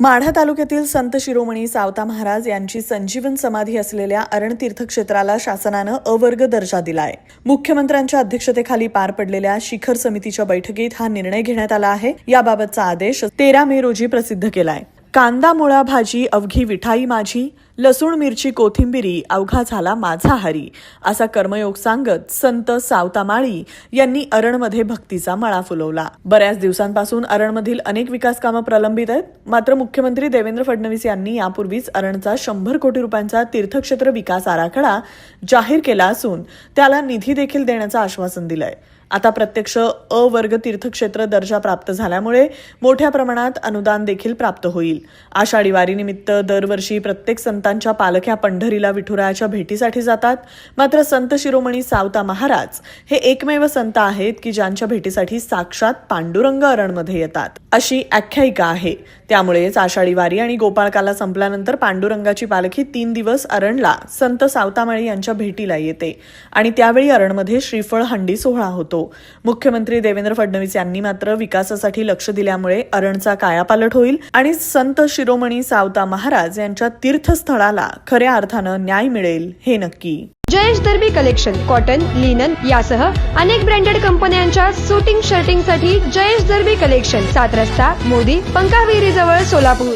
माढा तालुक्यातील संत शिरोमणी सावता महाराज यांची संजीवन समाधी असलेल्या अरण तीर्थक्षेत्राला शासनानं अवर्ग दर्जा दिलाय. मुख्यमंत्र्यांच्या अध्यक्षतेखाली पार पडलेल्या शिखर समितीच्या बैठकीत हा निर्णय घेण्यात आला आहे. याबाबतचा आदेश तेरा मे रोजी प्रसिद्ध केलाय. कांदा मुळा भाजी अवघी विठाई माझी लसूण मिरची कोथिंबिरी अवघा झाला माझा हरी असा कर्मयोग सांगत संत सावतामाळी यांनी अरणमध्ये भक्तीचा मळा फुलवला. बऱ्याच दिवसांपासून अरणमधील अनेक विकास कामं प्रलंबित आहेत. मात्र मुख्यमंत्री देवेंद्र फडणवीस यांनी यापूर्वीच अरणचा शंभर कोटी रुपयांचा तीर्थक्षेत्र विकास आराखडा जाहीर केला असून त्याला निधी देखील देण्याचं आश्वासन दिलंय. आता प्रत्यक्ष अ वर्ग तीर्थक्षेत्र दर्जा प्राप्त झाल्यामुळे मोठ्या प्रमाणात अनुदान देखील प्राप्त होईल. आषाढी वारीनिमित्त दरवर्षी प्रत्येक संतांच्या पालख्या पंढरीला विठुरायाच्या भेटीसाठी जातात. मात्र संत शिरोमणी सावता महाराज हे एकमेव संत आहेत की ज्यांच्या भेटीसाठी साक्षात पांडुरंग अरणमध्ये येतात. अशी आख्यायिका आहे. त्यामुळेच आषाढी वारी आणि गोपाळकाला संपल्यानंतर पांडुरंगाची पालखी तीन दिवस अरणला संत सावतामाळी यांच्या भेटीला येते. आणि त्यावेळी अरणमध्ये श्रीफळ हंडी सोहळा होतो. मुख्यमंत्री देवेंद्र फडणवीस यांनी मात्र विकासासाठी लक्ष दिल्यामुळे अरणचा कायापालट होईल आणि संत शिरोमणी सावता महाराज यांच्या तीर्थस्थळाला खऱ्या अर्थानं न्याय मिळेल हे नक्की. Jayesh Darbi collection cotton linen यासह अनेक ब्रँडेड कंपन्यांच्या सुटिंग शर्टिंगसाठी जयेश दर्बी कलेक्शन सात रस्ता मोदी पंकाविहिरी जवळ सोलापूर.